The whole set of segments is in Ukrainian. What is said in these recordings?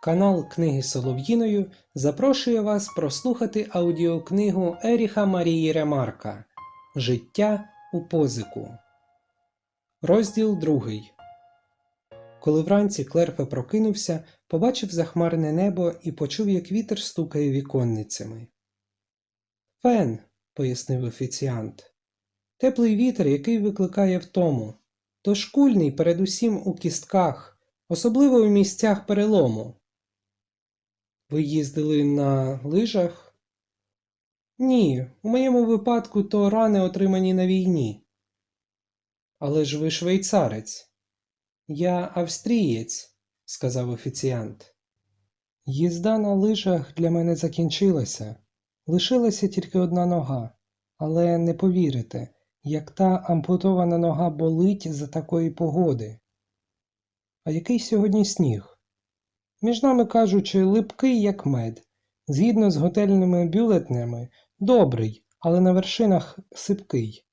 Канал Книги Солов'їною запрошує вас прослухати аудіокнигу Еріха Марії Ремарка Життя у позику. Розділ другий. Коли вранці Клерфе прокинувся, побачив захмарне небо і почув, як вітер стукає віконницями. Фен, пояснив офіціант. Теплий вітер, який викликає втому. Тож кульний передусім у кістках, особливо в місцях перелому. Ви їздили на лижах? Ні, у моєму випадку то рани отримані на війні. Але ж ви швейцарець. Я австрієць, сказав офіціант. Їзда на лижах для мене закінчилася. Лишилася тільки одна нога, але не повірите, як та ампутована нога болить за такої погоди. А який сьогодні сніг? Між нами кажучи, липкий, як мед. Згідно з готельними бюлетнями, добрий, але на вершинах сипкий.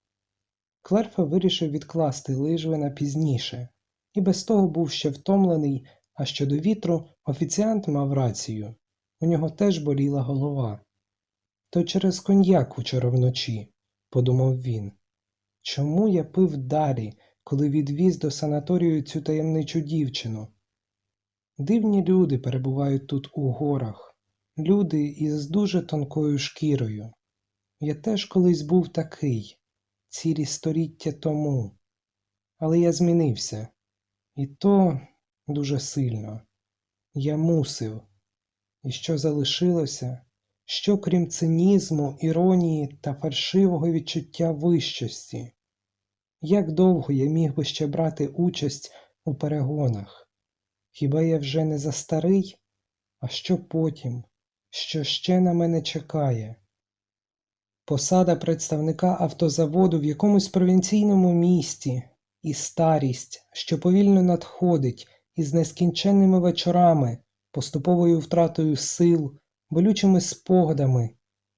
Клерфе вирішив відкласти лижви на пізніше, і без того був ще втомлений, а щодо вітру офіціант мав рацію. У нього теж боліла голова. То через коньяк учора вночі, подумав він. Чому я пив далі, коли відвіз до санаторію цю таємничу дівчину? Дивні люди перебувають тут у горах, люди із дуже тонкою шкірою. Я теж колись був такий, цілі століття тому. Але я змінився, і то дуже сильно. Я мусив. І що залишилося, що крім цинізму, іронії та фальшивого відчуття вищості? Як довго я міг би ще брати участь у перегонах? Хіба я вже не застарий? А що потім? Що ще на мене чекає? Посада представника автозаводу в якомусь провінційному місті, і старість, що повільно надходить із нескінченними вечорами, поступовою втратою сил, болючими спогадами,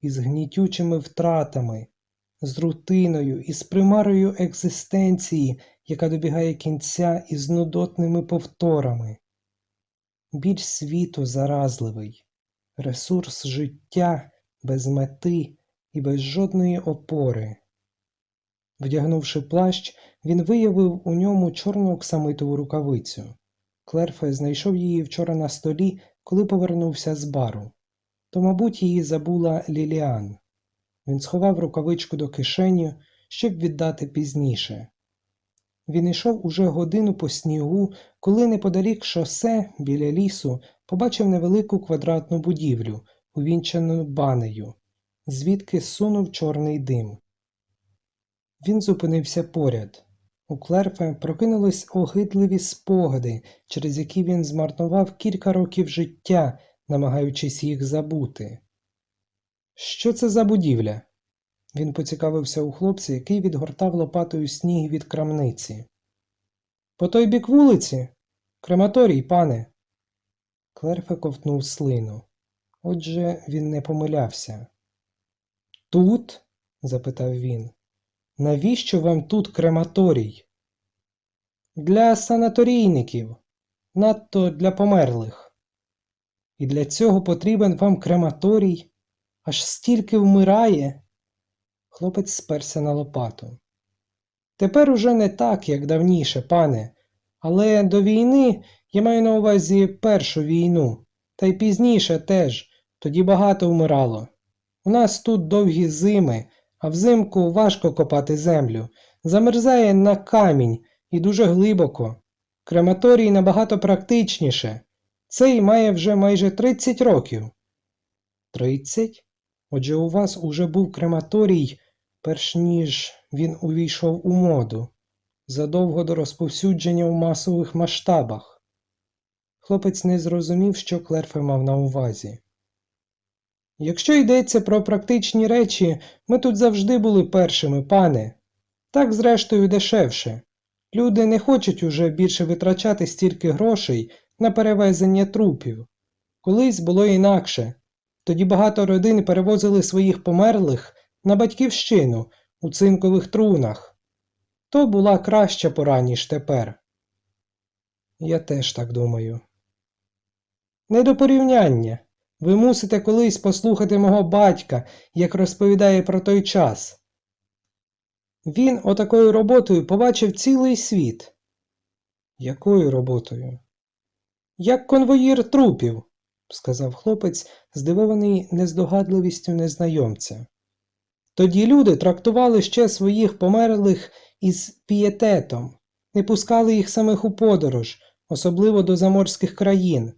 із гнітючими втратами, з рутиною і з примарою екзистенції, яка добігає кінця із нудотними повторами. Біль світу заразливий, ресурс життя без мети і без жодної опори. Вдягнувши плащ, він виявив у ньому чорну оксамитову рукавицю. Клерфе знайшов її вчора на столі, коли повернувся з бару. То, мабуть, її забула Ліліан. Він сховав рукавичку до кишені, щоб віддати пізніше. Він йшов уже годину по снігу, коли неподалік шосе біля лісу побачив невелику квадратну будівлю, увінчану банею, звідки сунув чорний дим. Він зупинився поряд. У Клерфе прокинулись огидливі спогади, через які він змарнував кілька років життя, намагаючись їх забути. Що це за будівля? Він поцікавився у хлопця, який відгортав лопатою сніг від крамниці. По той бік вулиці? Крематорій, пане. Клерфе ковтнув слину. Отже, він не помилявся. Тут? запитав він. Навіщо вам тут крематорій? Для санаторійників, надто для померлих. І для цього потрібен вам крематорій, аж стільки вмирає. Хлопець сперся на лопату. Тепер уже не так, як давніше, пане, але до війни я маю на увазі першу війну, та й пізніше теж, тоді багато вмирало. У нас тут довгі зими, а взимку важко копати землю, замерзає на камінь і дуже глибоко. Крематорій набагато практичніше. Цей має вже майже 30 років. Тридцять? Отже, у вас уже був крематорій перш ніж він увійшов у моду, задовго до розповсюдження в масових масштабах. Хлопець не зрозумів, що Клерфе мав на увазі. Якщо йдеться про практичні речі, ми тут завжди були першими, пане. Так, зрештою, дешевше. Люди не хочуть уже більше витрачати стільки грошей на перевезення трупів. Колись було інакше. Тоді багато родин перевозили своїх померлих на батьківщину у цинкових трунах. То була краща пора, ніж тепер. Я теж так думаю. Не до порівняння. Ви мусите колись послухати мого батька, як розповідає про той час. Він отакою роботою побачив цілий світ. Якою роботою? Як конвоїр трупів, сказав хлопець, здивований нездогадливістю незнайомця. Тоді люди трактували ще своїх померлих із пієтетом, не пускали їх самих у подорож, особливо до заморських країн.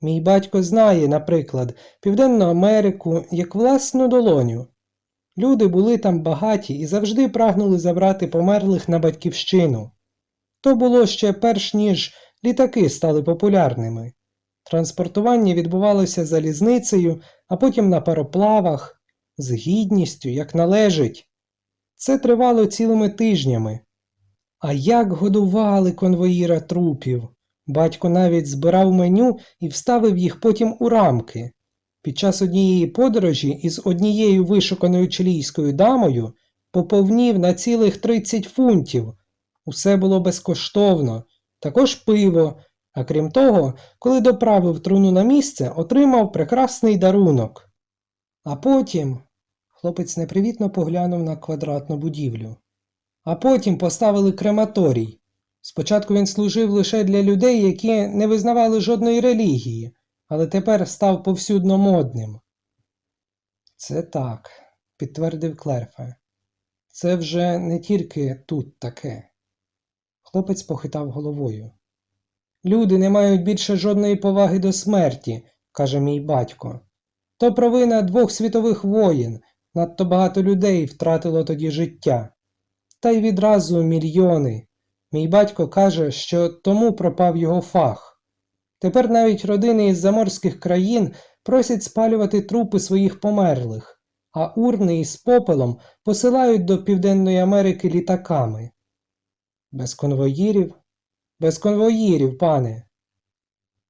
Мій батько знає, наприклад, Південну Америку як власну долоню. Люди були там багаті і завжди прагнули забрати померлих на батьківщину. То було ще перш ніж літаки стали популярними. Транспортування відбувалося залізницею, а потім на пароплавах, з гідністю, як належить. Це тривало цілими тижнями. А як годували конвоїра трупів? Батько навіть збирав меню і вставив їх потім у рамки. Під час однієї подорожі із однією вишуканою чилійською дамою поповнів на цілих 30 фунтів. Усе було безкоштовно, також пиво, а крім того, коли доправив труну на місце, отримав прекрасний дарунок. А потім хлопець непривітно поглянув на квадратну будівлю. А потім поставили крематорій. Спочатку він служив лише для людей, які не визнавали жодної релігії, але тепер став повсюдно модним. Це так, підтвердив Клерфе. Це вже не тільки тут таке. Хлопець похитав головою. Люди не мають більше жодної поваги до смерті, каже мій батько. То провина двох світових воєн, надто багато людей втратило тоді життя. Та й відразу мільйони. Мій батько каже, що тому пропав його фах. Тепер навіть родини із заморських країн просять спалювати трупи своїх померлих, а урни із попелом посилають до Південної Америки літаками. Без конвоїрів? Без конвоїрів, пане.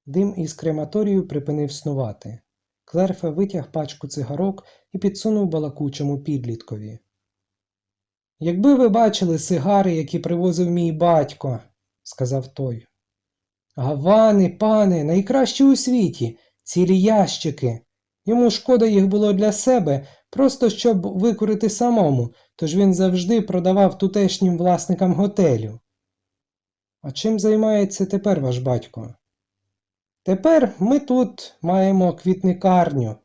Дим із крематорію припинив снувати. Клерфе витяг пачку цигарок і підсунув балакучому підліткові. Якби ви бачили сигари, які привозив мій батько, сказав той. Гавани, пане, найкращі у світі, цілі ящики. Йому шкода їх було для себе, просто щоб викурити самому, тож він завжди продавав тутешнім власникам готелю. А чим займається тепер ваш батько? Тепер ми тут маємо квітникарню.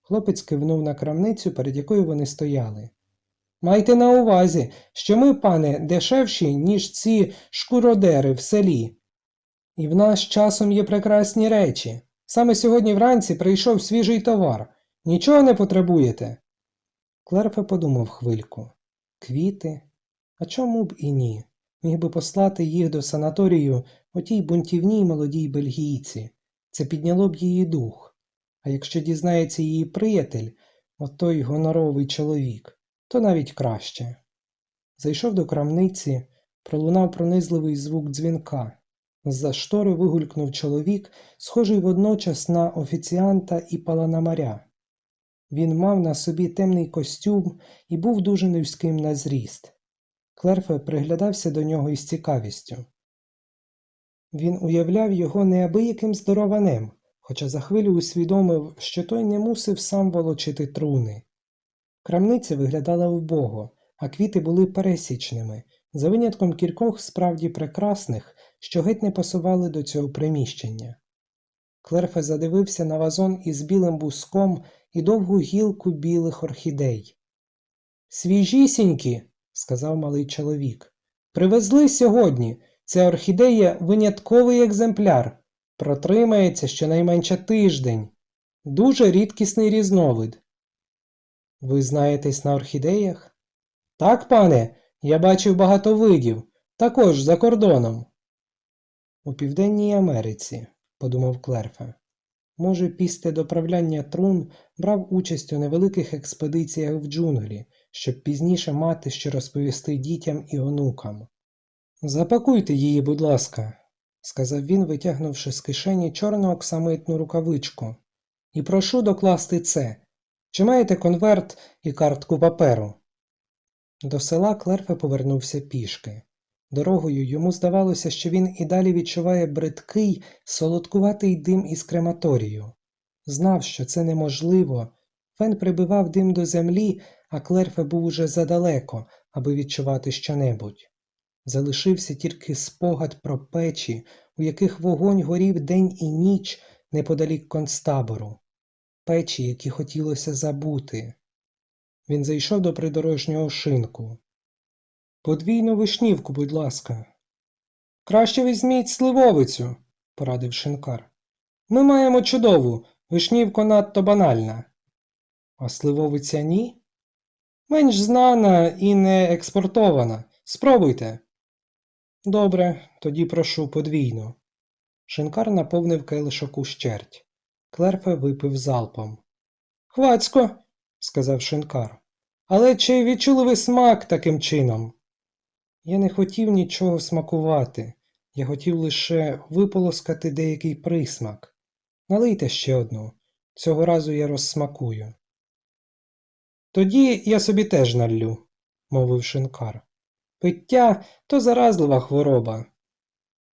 Хлопець кивнув на крамницю, перед якою вони стояли. Майте на увазі, що ми, пане, дешевші, ніж ці шкуродери в селі. І в нас часом є прекрасні речі. Саме сьогодні вранці прийшов свіжий товар. Нічого не потребуєте. Клерфе подумав хвильку. Квіти? А чому б і ні? Міг би послати їх до санаторію отій бунтівній молодій бельгійці. Це підняло б її дух. А якщо дізнається її приятель, отой гоноровий чоловік, то навіть краще. Зайшов до крамниці, пролунав пронизливий звук дзвінка. З-за штори вигулькнув чоловік, схожий водночас на офіціанта і паланамаря. Він мав на собі темний костюм і був дуже низьким на зріст. Клерфе приглядався до нього із цікавістю. Він уявляв його неабияким здорованем, хоча за хвилю усвідомив, що той не мусив сам волочити труни. Крамниця виглядала вбого, а квіти були пересічними, за винятком кількох справді прекрасних, що геть не пасували до цього приміщення. Клерфе задивився на вазон із білим буском і довгу гілку білих орхідей. Свіжісінькі, сказав малий чоловік. Привезли сьогодні. Це орхідея винятковий екземпляр. Протримається щонайменше тиждень. Дуже рідкісний різновид. Ви знаєтесь на орхідеях? Так, пане, я бачив багато видів, також за кордоном. У Південній Америці, подумав Клерфе. Може, після доправляння трун брав участь у невеликих експедиціях в джунглі, щоб пізніше мати що розповісти дітям і онукам. Запакуйте її, будь ласка, сказав він, витягнувши з кишені чорну оксамитну рукавичку. І прошу докласти це. Чи маєте конверт і картку паперу? До села Клерфе повернувся пішки. Дорогою йому здавалося, що він і далі відчуває бридкий, солодкуватий дим із крематорію. Знав, що це неможливо. Фен прибивав дим до землі, а Клерфе був уже задалеко, аби відчувати щонебудь. Залишився тільки спогад про печі, у яких вогонь горів день і ніч неподалік концтабору. Печі, які хотілося забути. Він зайшов до придорожнього шинку. Подвійну вишнівку, будь ласка. Краще візьміть сливовицю, порадив шинкар. Ми маємо чудову, вишнівка надто банальна. А сливовиця ні? Менш знана і не експортована. Спробуйте. Добре, тоді прошу подвійну. Шинкар наповнив келишок ущерть. Клерфе випив залпом. Хвацько, сказав шинкар. Але чи відчули ви смак таким чином? Я не хотів нічого смакувати, я хотів лише виполоскати деякий присмак. Налийте ще одну, цього разу я розсмакую. Тоді я собі теж наллю, мовив шинкар. Пиття то заразлива хвороба.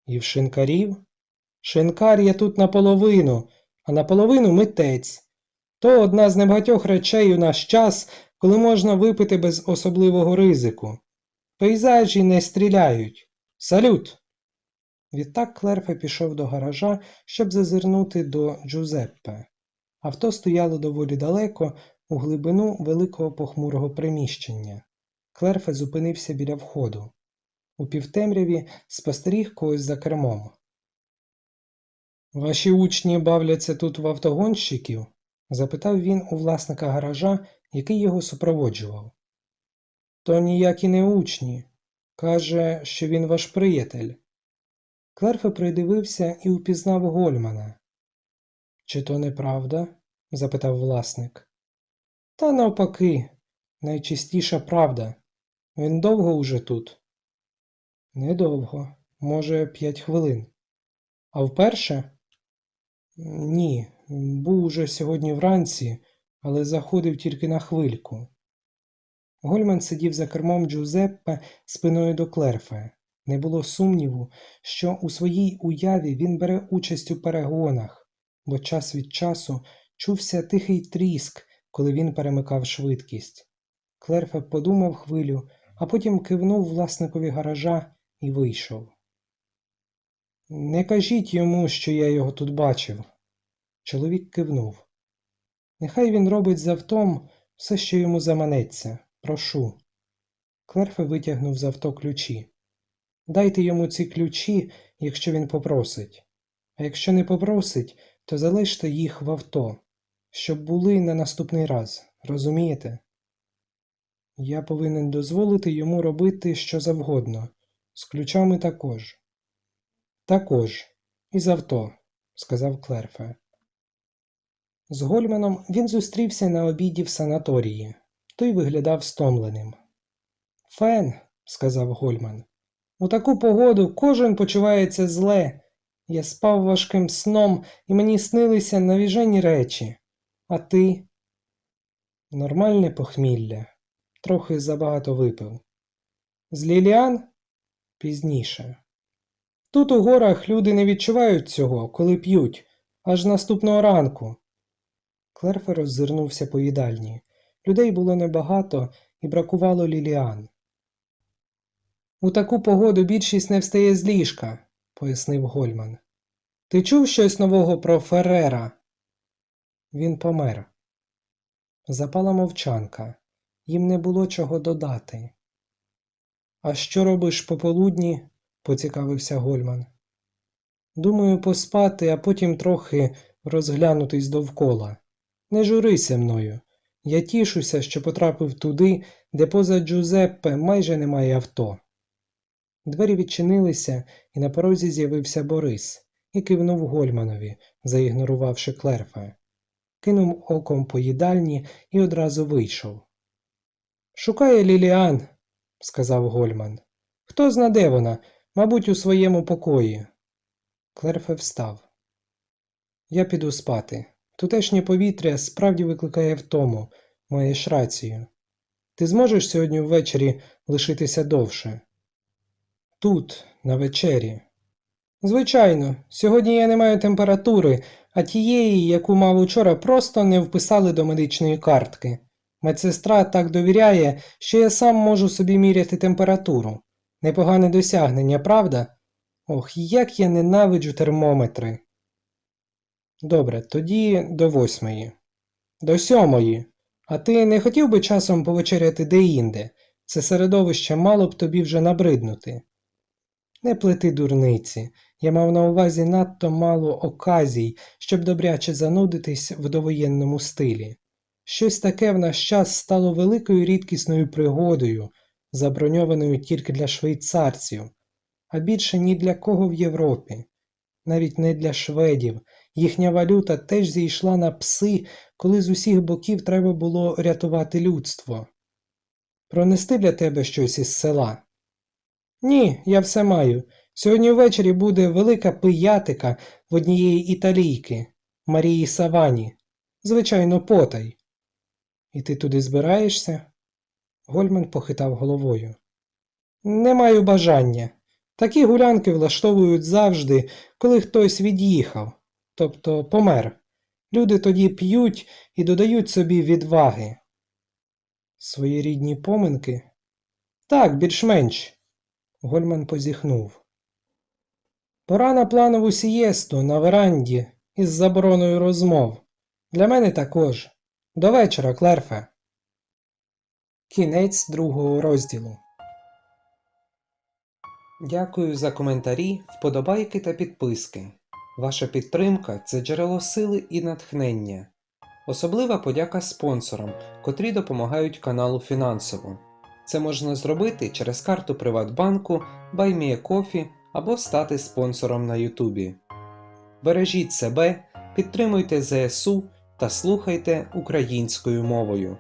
І в шинкарів? Шинкар є тут наполовину, а наполовину митець. То одна з небагатьох речей у наш час, коли можна випити без особливого ризику. Пейзажі не стріляють. Салют! Відтак Клерфе пішов до гаража, щоб зазирнути до Джузеппе. Авто стояло доволі далеко, у глибину великого похмурого приміщення. Клерфе зупинився біля входу. У півтемряві спостеріг когось за кермом. Ваші учні бавляться тут в автогонщиків? запитав він у власника гаража, який його супроводжував. То ніякі не учні. Каже, що він ваш приятель. Клерфе придивився і упізнав Гольмана. Чи то неправда? запитав власник. Та навпаки, найчистіша правда. Він довго уже тут? Недовго, може, п'ять хвилин. А вперше? Ні, був уже сьогодні вранці, але заходив тільки на хвильку. Гольман сидів за кермом Джузеппе спиною до Клерфе. Не було сумніву, що у своїй уяві він бере участь у перегонах, бо час від часу чувся тихий тріск, коли він перемикав швидкість. Клерфе подумав хвилю, а потім кивнув власникові гаража і вийшов. Не кажіть йому, що я його тут бачив. Чоловік кивнув. Нехай він робить з автом все, що йому заманеться. Прошу. Клерфе витягнув з авто ключі. Дайте йому ці ключі, якщо він попросить. А якщо не попросить, то залиште їх в авто, щоб були на наступний раз, розумієте? Я повинен дозволити йому робити що завгодно, з ключами також. Також, і з авто, сказав Клерфе. З Гольманом він зустрівся на обіді в санаторії. Той виглядав стомленим. Фен, сказав Гольман, у таку погоду кожен почувається зле. Я спав важким сном, і мені снилися навіжені речі. А ти? Нормальне похмілля. Трохи забагато випив. З Ліліан? Пізніше. Тут у горах люди не відчувають цього, коли п'ють, аж наступного ранку. Клерфер роззирнувся по їдальні. Людей було небагато і бракувало ліліан. У таку погоду більшість не встає з ліжка, пояснив Гольман. Ти чув щось нового про Феррера? Він помер. Запала мовчанка. Їм не було чого додати. А що робиш пополудні? поцікавився Гольман. Думаю, поспати, а потім трохи розглянутись довкола. Не журися мною. Я тішуся, що потрапив туди, де поза Джузеппе майже немає авто. Двері відчинилися, і на порозі з'явився Борис і кивнув Гольманові, заігнорувавши клерфа. Кинув оком по їдальні і одразу вийшов. Шукає Ліліан, сказав Гольман. Хто зна, де вона, мабуть, у своєму покої. Клерфе встав. Я піду спати. Тутешнє повітря справді викликає втому, маєш рацію. Ти зможеш сьогодні ввечері лишитися довше? тут, на вечері. Звичайно, сьогодні я не маю температури, а тієї, яку мав учора, просто не вписали до медичної картки. Медсестра так довіряє, що я сам можу собі міряти температуру. Непогане досягнення, правда? Ох, як я ненавиджу термометри. Добре, тоді до восьмої. До сьомої. А ти не хотів би часом повечеряти деінде? Це середовище мало б тобі вже набриднути. Не плети дурниці. Я мав на увазі надто мало оказій, щоб добряче занудитись в довоєнному стилі. Щось таке в наш час стало великою рідкісною пригодою, заброньованою тільки для швейцарців, а більше ні для кого в Європі, навіть не для шведів. Їхня валюта теж зійшла на пси, коли з усіх боків треба було рятувати людство. Пронести для тебе щось із села? Ні, я все маю. Сьогодні ввечері буде велика пиятика в однієї італійки, Марії Савані. Звичайно, потай. І ти туди збираєшся? Гольман похитав головою. Не маю бажання. Такі гулянки влаштовують завжди, коли хтось від'їхав, тобто помер. Люди тоді п'ють і додають собі відваги. Своєрідні поминки? Так, більш-менш. Гольман позіхнув. Пора на планову сієсту на веранді із забороною розмов. Для мене також. До вечора, Клерфе. Кінець другого розділу. Дякую за коментарі, вподобайки та підписки. Ваша підтримка це джерело сили і натхнення. Особлива подяка спонсорам, котрі допомагають каналу фінансово. Це можна зробити через карту Приватбанку, BuyMeACoffee або стати спонсором на Ютубі. Бережіть себе, підтримуйте ЗСУ та слухайте українською мовою.